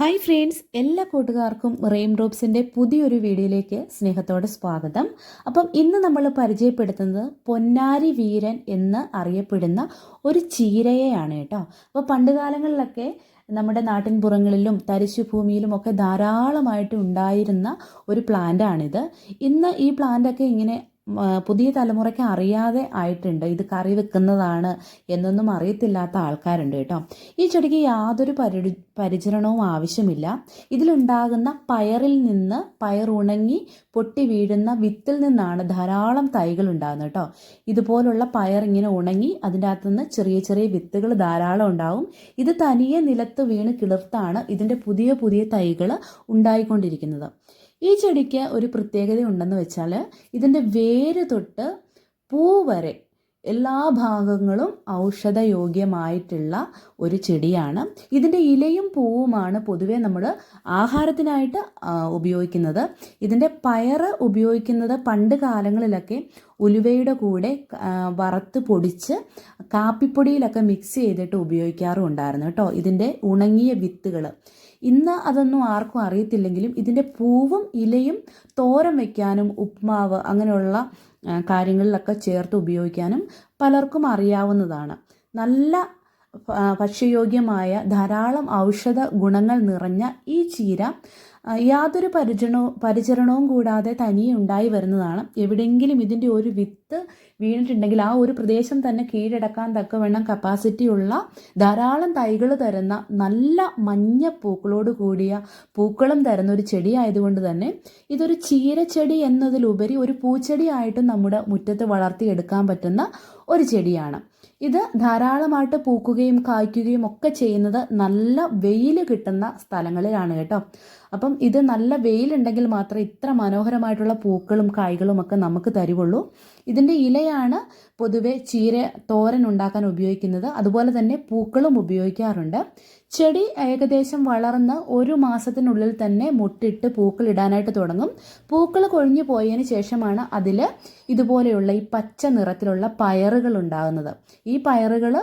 Hi friends എല്ലാ കൂട്ടുകാർക്കും റെയിം ഡ്രോപ്സിന്റെ പുതിയൊരു വീഡിയോയിലേക്ക് സ്നേഹത്തോടെ സ്വാഗതം. അപ്പം ഇന്ന് നമ്മൾ പരിചയപ്പെടുത്തുന്നത് പൊന്നാരി വീരൻ എന്ന് അറിയപ്പെടുന്ന ഒരു ചീരയെയാണ് കേട്ടോ. അപ്പോൾ പണ്ട് കാലങ്ങളിലൊക്കെ നമ്മുടെ നാട്ടിൻപുറങ്ങളിലും തരിശു ഭൂമിയിലും ഒക്കെ ധാരാളമായിട്ട് ഉണ്ടായിരുന്ന ഒരു പ്ലാന്റാണിത് ഇന്ന് ഈ പ്ലാന്റൊക്കെ ഇങ്ങനെ പുതിയ തലമുറയ്ക്ക് അറിയാതെ ആയിട്ടുണ്ട്. ഇത് കറി വെക്കുന്നതാണ് എന്നൊന്നും അറിയത്തില്ലാത്ത ആൾക്കാരുണ്ട് കേട്ടോ. ഈ ചെടിക്ക് യാതൊരു പരി പരിചരണവും ആവശ്യമില്ല. ഇതിലുണ്ടാകുന്ന പയറിൽ നിന്ന് പയർ ഉണങ്ങി പൊട്ടി വീഴുന്ന വിത്തിൽ നിന്നാണ് ധാരാളം തൈകൾ ഉണ്ടാകുന്നത് കേട്ടോ. ഇതുപോലുള്ള പയർ ഇങ്ങനെ ഉണങ്ങി അതിന്റെ അകത്തുനിന്ന് ചെറിയ ചെറിയ വിത്തുകൾ ധാരാളം ഉണ്ടാവും. ഇത് തനിയെ നിലത്ത് വീണ് കിളിർത്താണ് ഇതിന്റെ പുതിയ പുതിയ തൈകൾ ഉണ്ടായിക്കൊണ്ടിരിക്കുന്നത്. ഈ ചെടിക്ക് ഒരു പ്രത്യേകത ഉണ്ടെന്ന് വെച്ചാൽ ഇതിന്റെ വേര് തൊട്ട് പൂ വരെ എല്ലാ ഭാഗങ്ങളും ഔഷധയോഗ്യമായിട്ടുള്ള ഒരു ചെടിയാണ്. ഇതിന്റെ ഇലയും പൂവുമാണ് പൊതുവെ നമ്മൾ ആഹാരത്തിനായിട്ട് ഉപയോഗിക്കുന്നത്. ഇതിന്റെ പയറ് ഉപയോഗിക്കുന്നത് പണ്ട് കാലങ്ങളിലൊക്കെ ഉലുവയുടെ കൂടെ വറുത്ത് പൊടിച്ച് കാപ്പിപ്പൊടിയിലൊക്കെ മിക്സ് ചെയ്തിട്ട് ഉപയോഗിക്കാറും ഉണ്ടായിരുന്നു കേട്ടോ. ഇതിന്റെ ഉണങ്ങിയ വിത്തുകൾ ഇന്ന് അതൊന്നും ആർക്കും അറിയത്തില്ലെങ്കിലും ഇതിന്റെ പൂവും ഇലയും തോരൻ വയ്ക്കാനും ഉപ്മാവ് അങ്ങനെയുള്ള കാര്യങ്ങളിലൊക്കെ ചേർത്ത് ഉപയോഗിക്കാനും പലർക്കും അറിയാവുന്നതാണ്. നല്ല ഭക്ഷ്യയോഗ്യമായ ധാരാളം ഔഷധ ഗുണങ്ങൾ നിറഞ്ഞ ഈ ചീര യാതൊരു പരിചരണോ പരിചരണവും കൂടാതെ തനിയെ ഉണ്ടായി വരുന്നതാണ്. എവിടെയെങ്കിലും ഇതിന്റെ ഒരു വിത്ത് വീണിട്ടുണ്ടെങ്കിൽ ആ ഒരു പ്രദേശം തന്നെ കീഴടക്കാൻ തക്കവണ്ണം കപ്പാസിറ്റി ഉള്ള ധാരാളം തൈകൾ തരുന്ന നല്ല മഞ്ഞ പൂക്കളോട് കൂടിയ പൂക്കളും തരുന്ന ഒരു ചെടി ആയതുകൊണ്ട് തന്നെ ഇതൊരു ചീരച്ചെടി എന്നതിലുപരി ഒരു പൂച്ചെടിയായിട്ടും നമ്മുടെ മുറ്റത്ത് വളർത്തിയെടുക്കാൻ പറ്റുന്ന ഒരു ചെടിയാണ്. ഇത് ധാരാളമായിട്ട് പൂക്കുകയും കായ്ക്കുകയും ഒക്കെ ചെയ്യുന്നത് നല്ല വെയിൽ കിട്ടുന്ന സ്ഥലങ്ങളിലാണ് കേട്ടോ. അപ്പം ഇത് നല്ല വെയിലുണ്ടെങ്കിൽ മാത്രമേ ഇത്ര മനോഹരമായിട്ടുള്ള പൂക്കളും കായ്കളും ഒക്കെ നമുക്ക് തരുവുള്ളൂ. ഇതിന്റെ ഇലയാണ് പൊതുവെ ചീര തോരൻ ഉണ്ടാക്കാൻ ഉപയോഗിക്കുന്നത്. അതുപോലെ തന്നെ പൂക്കളും ഉപയോഗിക്കാറുണ്ട്. ചെടി ഏകദേശം വളർന്ന് ഒരു മാസത്തിനുള്ളിൽ തന്നെ മുട്ടിട്ട് പൂക്കൾ ഇടാനായിട്ട് തുടങ്ങും. പൂക്കൾ കൊഴിഞ്ഞു പോയതിന് ശേഷമാണ് അതിൽ ഇതുപോലെയുള്ള ഈ പച്ച നിറത്തിലുള്ള പയറുകൾ ഉണ്ടാകുന്നത്. ഈ പയറുകൾ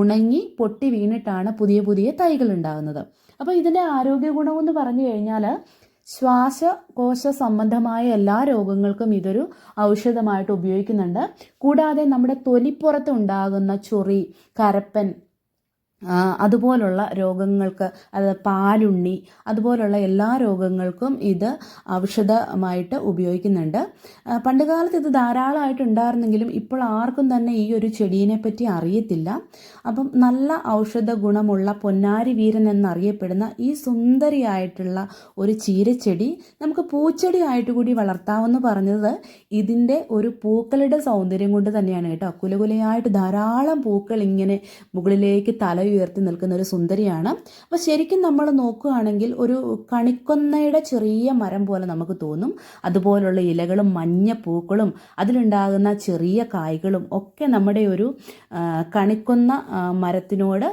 ഉണങ്ങി പൊട്ടി വീണിട്ടാണ് പുതിയ പുതിയ തൈകൾ ഉണ്ടാകുന്നത്. അപ്പോൾ ഇതിന്റെ ആരോഗ്യ എന്ന് പറഞ്ഞു കഴിഞ്ഞാൽ ശ്വാസകോശ സംബന്ധമായ എല്ലാ രോഗങ്ങൾക്കും ഇതൊരു ഔഷധമായിട്ട് ഉപയോഗിക്കുന്നുണ്ട്. കൂടാതെ നമ്മുടെ തൊലിപ്പുറത്ത് ഉണ്ടാകുന്ന ചൊറി കരപ്പൻ അതുപോലുള്ള രോഗങ്ങൾക്ക് അത് പാലുണ്ണി അതുപോലുള്ള എല്ലാ രോഗങ്ങൾക്കും ഇത് ഔഷധമായിട്ട് ഉപയോഗിക്കുന്നുണ്ട്. പണ്ടുകാലത്ത് ഇത് ധാരാളമായിട്ട് ഉണ്ടായിരുന്നെങ്കിലും ഇപ്പോൾ ആർക്കും തന്നെ ഈ ഒരു ചെടീനെ പറ്റി അറിയത്തില്ല. അപ്പം നല്ല ഔഷധ ഗുണമുള്ള പൊന്നാരി വീരൻ എന്നറിയപ്പെടുന്ന ഈ സുന്ദരിയായിട്ടുള്ള ഒരു ചീരച്ചെടി നമുക്ക് പൂച്ചെടി ആയിട്ട് കൂടി വളർത്താമെന്ന് പറഞ്ഞത് ഇതിന്റെ ഒരു പൂക്കളുടെ സൗന്ദര്യം കൊണ്ട് തന്നെയാണ് കേട്ടോ. കുലകുലയായിട്ട് ധാരാളം പൂക്കൾ ഇങ്ങനെ മുകളിലേക്ക് തല ഉയർത്തി നിൽക്കുന്ന ഒരു സുന്ദരിയാണ്. അപ്പോൾ ശരിക്കും നമ്മൾ നോക്കുകയാണെങ്കിൽ ഒരു കണിക്കൊന്നയുടെ ചെറിയ മരം പോലെ നമുക്ക് തോന്നും. അതുപോലുള്ള ഇലകളും മഞ്ഞ പൂക്കളും അതിലുണ്ടാകുന്ന ചെറിയ കായ്കളും ഒക്കെ നമ്മുടെ ഒരു കണിക്കൊന്ന മരത്തിനോട്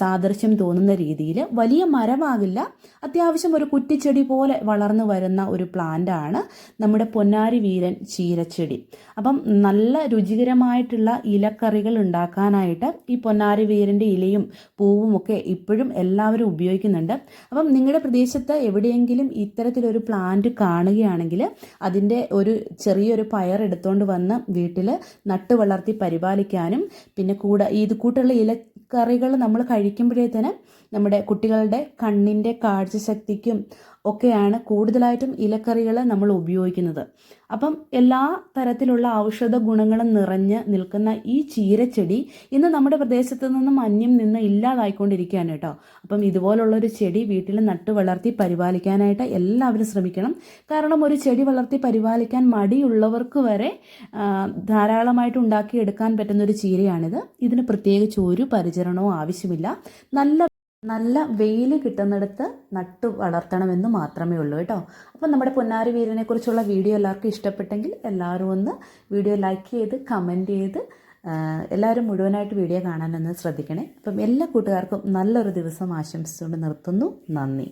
സാദൃശ്യം തോന്നുന്ന രീതിയിൽ വലിയ മരമാകില്ല. അത്യാവശ്യം ഒരു കുറ്റിച്ചെടി പോലെ വളർന്നു വരുന്ന ഒരു പ്ലാന്റ് ആണ് നമ്മുടെ പൊന്നാരി വീരൻ ചീരച്ചെടി. അപ്പം നല്ല രുചികരമായിട്ടുള്ള ഇലക്കറികൾ ഉണ്ടാക്കാനായിട്ട് ഈ പൊന്നാരി വീരന്റെ ഇലയും പൂവും ഒക്കെ ഇപ്പോഴും എല്ലാവരും ഉപയോഗിക്കുന്നുണ്ട്. അപ്പം നിങ്ങളുടെ പ്രദേശത്ത് എവിടെയെങ്കിലും ഇത്തരത്തിലൊരു പ്ലാന്റ് കാണുകയാണെങ്കിൽ അതിന്റെ ഒരു ചെറിയൊരു പയർ എടുത്തുകൊണ്ട് വന്ന് വീട്ടിൽ നട്ടു വളർത്തി പരിപാലിക്കാനും പിന്നെ കൂടെ ഇത് കൂട്ടുള്ള ഇലക്കറികൾ നമ്മൾ കഴിക്കുമ്പോഴേ തന്നെ നമ്മുടെ കുട്ടികളുടെ കണ്ണിന്റെ കാഴ്ചശക്തിക്കും ഒക്കെയാണ് കൂടുതലായിട്ടും ഇലക്കറികൾ നമ്മൾ ഉപയോഗിക്കുന്നത്. അപ്പം എല്ലാ തരത്തിലുള്ള ഔഷധ ഗുണങ്ങളും നിറഞ്ഞ് നിൽക്കുന്ന ഈ ചീരച്ചെടി ഇന്ന് നമ്മുടെ പ്രദേശത്ത് നിന്നും അന്യം നിന്ന് ഇല്ലാതായിക്കൊണ്ടിരിക്കുകയാണ് കേട്ടോ. അപ്പം ഇതുപോലുള്ളൊരു ചെടി വീട്ടിൽ നട്ടു വളർത്തി പരിപാലിക്കാനായിട്ട് എല്ലാവരും ശ്രമിക്കണം. കാരണം ഒരു ചെടി വളർത്തി പരിപാലിക്കാൻ മടിയുള്ളവർക്ക് വരെ ധാരാളമായിട്ട് ഉണ്ടാക്കിയെടുക്കാൻ പറ്റുന്ന ഒരു ചീരയാണിത്. ഇതിന് പ്രത്യേകിച്ച് ഒരു പരിചരണവും ആവശ്യമില്ല. നല്ല നല്ല വെയിൽ കിട്ടുന്നിടത്ത് നട്ടു വളർത്തണമെന്ന് മാത്രമേ ഉള്ളൂ കേട്ടോ. അപ്പം നമ്മുടെ പൊന്നാരി വീരനെ കുറിച്ചുള്ള വീഡിയോ എല്ലാവർക്കും ഇഷ്ടപ്പെട്ടെങ്കിൽ എല്ലാവരും ഒന്ന് വീഡിയോ ലൈക്ക് ചെയ്ത് കമന്റ് ചെയ്ത് എല്ലാവരും മുഴുവനായിട്ട് വീഡിയോ കാണാനൊന്ന് ശ്രദ്ധിക്കണേ. അപ്പം എല്ലാ കൂട്ടുകാർക്കും നല്ലൊരു ദിവസം ആശംസിച്ചുകൊണ്ട് നിർത്തുന്നു. നന്ദി.